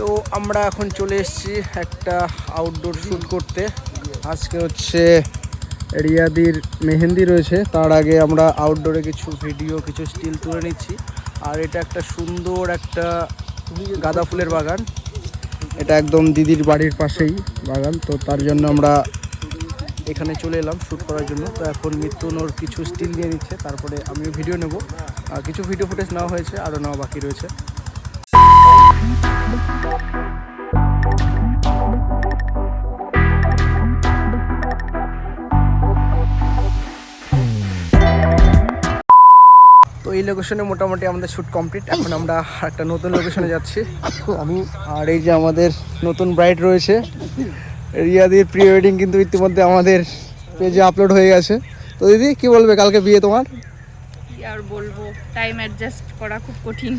তো আমরা এখন চলে এসেছি একটা আউটডোর শ্যুট করতে। আজকে হচ্ছে রিয়াদির মেহেন্দি রয়েছে, তার আগে আমরা আউটডোরে কিছু ভিডিও কিছু স্টিল তুলে নিচ্ছি। আর এটা একটা সুন্দর একটা গাঁদা ফুলের বাগান। এটা একদম দিদির বাড়ির পাশেই বাগান, তো তার জন্য আমরা এখানে চলে এলাম শ্যুট করার জন্য। তো এখন মিথুন ওর কিছু স্টিল দিয়ে নিচ্ছে তারপরে আমিও ভিডিও নেব। আর কিছু ভিডিও ফুটেজ নেওয়া হয়েছে, আরও নেওয়া বাকি রয়েছে। তো এই লোকেশনে মোটামুটি আমাদের শ্যুট কমপ্লিট এখন আমরা একটা নতুন লোকেশনে যাচ্ছি। আমি আর এই যে আমাদের নতুন ব্রাইড রয়েছে রিয়াদির প্রি ওয়েডিং কিন্তু ইতিমধ্যে আমাদের পেজে আপলোড হয়ে গেছে। তো দিদি কি বলবে? কালকে বিয়ে তোমার? কি আর বলব? টাইম অ্যাডজাস্ট করা খুব কঠিন।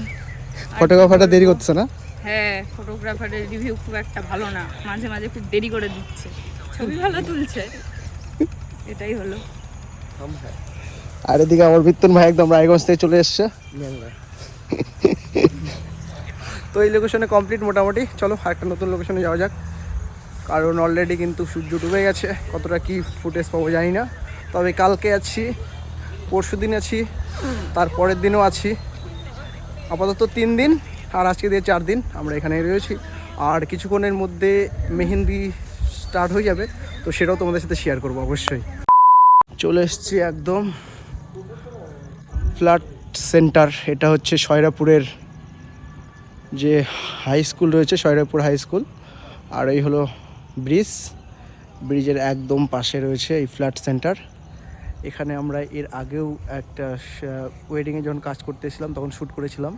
ফটোগ্রাফারটা দেরি করছে না? হ্যাঁ ফটোগ্রাফারের রিভিউ খুব একটা ভালো না। মাঝে মাঝে খুব দেরি করে দিচ্ছে। ছবি ভালো তুলছে। এটাই হলো। আর এদিকে আমার বিত্তন ভাই একদম রায়গঞ্জ থেকে চলে এসছে। তো এই লোকেশনে কমপ্লিট মোটামুটি। চলো আরেকটা নতুন লোকেশনে যাওয়া যাক। কারণ অলরেডি কিন্তু সূর্য ডুবে গেছে। কতটা কি ফুটেজ পাবো জানি না। তবে কালকে আছি পরশু দিন আছি তার পরের দিনও আছি। আপাতত তিন দিন। আর আজকে দিয়ে চার দিন আমরা এখানে রয়েছি। আর কিছুক্ষণের মধ্যে মেহেন্দি স্টার্ট হয়ে যাবে, তো সেটাও তোমাদের সাথে শেয়ার করব অবশ্যই। চলে এসছি একদম ফ্ল্যাট সেন্টার, এটা হচ্ছে সয়রাপুরের যে হাই স্কুল রয়েছে, সয়রাপুর হাই স্কুল আর এই হলো ব্রিজ, ব্রিজের একদম পাশে রয়েছে এই ফ্ল্যাট সেন্টার। এখানে আমরা এর আগেও একটা ওয়েডিংয়ে যখন কাজ করতেছিলাম, তখন শ্যুট করেছিলাম।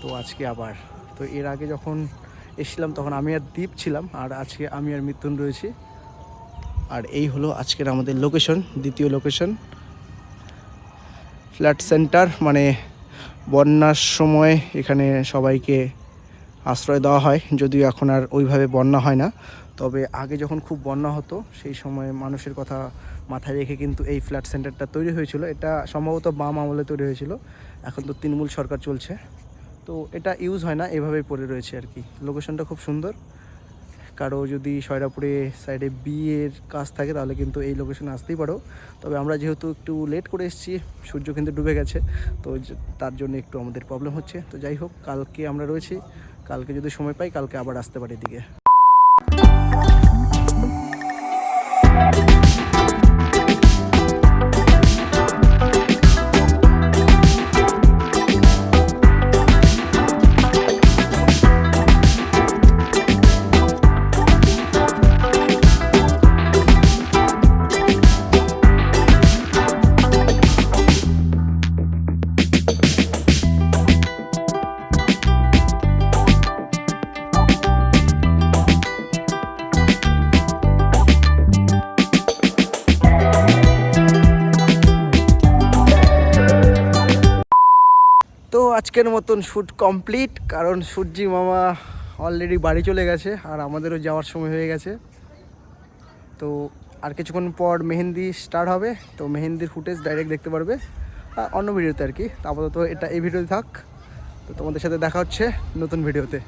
তো আজকে আবার। তো এর আগে যখন এসেছিলাম তখন আমি আর দ্বীপ ছিলাম, আর আজকে আমি আর মিথুন রয়েছি। আর এই হলো আজকের আমাদের লোকেশন দ্বিতীয় লোকেশন ফ্ল্যাট সেন্টার মানে বন্যার সময় এখানে সবাইকে আশ্রয় দেওয়া হয়, যদিও এখন আর ওইভাবে বন্যা হয় না। তবে আগে যখন খুব বন্যা হতো, সেই সময় মানুষের কথা মাথায় রেখে কিন্তু এই ফ্ল্যাট সেন্টারটা তৈরি হয়েছিল। এটা সম্ভবত বাম আমলে তৈরি হয়েছিল। এখন তো তৃণমূল সরকার চলছে। তো এটা ইউজ হয় না, এভাবেই পড়ে রয়েছে আর কি। লোকেশনটা খুব সুন্দর। কারও যদি সয়রাপুরে সাইডে বিয়ের কাজ থাকে, তাহলে কিন্তু এই লোকেশনে আসতেই পারো। তবে আমরা যেহেতু একটু লেট করে এসেছি, সূর্য কিন্তু ডুবে গেছে, তো তার জন্য একটু আমাদের প্রবলেম হচ্ছে। তো যাই হোক, কালকে আমরা রয়েছি। কালকে যদি সময় পাই, কালকে আবার আসতে পারি এদিকে। তো আজকের মতন শ্যুট কমপ্লিট, কারণ সূর্যি মামা অলরেডি বাড়ি চলে গেছে আর আমাদেরও যাওয়ার সময় হয়ে গেছে। তো আর কিছুক্ষণ পর মেহেন্দি স্টার্ট হবে, তো মেহেন্দির ফুটেজ ডাইরেক্ট দেখতে পারবে। আর অন্য ভিডিওতে আর কি। আপাতত এটা এই ভিডিওতে থাক। তো তোমাদের সাথে দেখা হচ্ছে নতুন ভিডিওতে।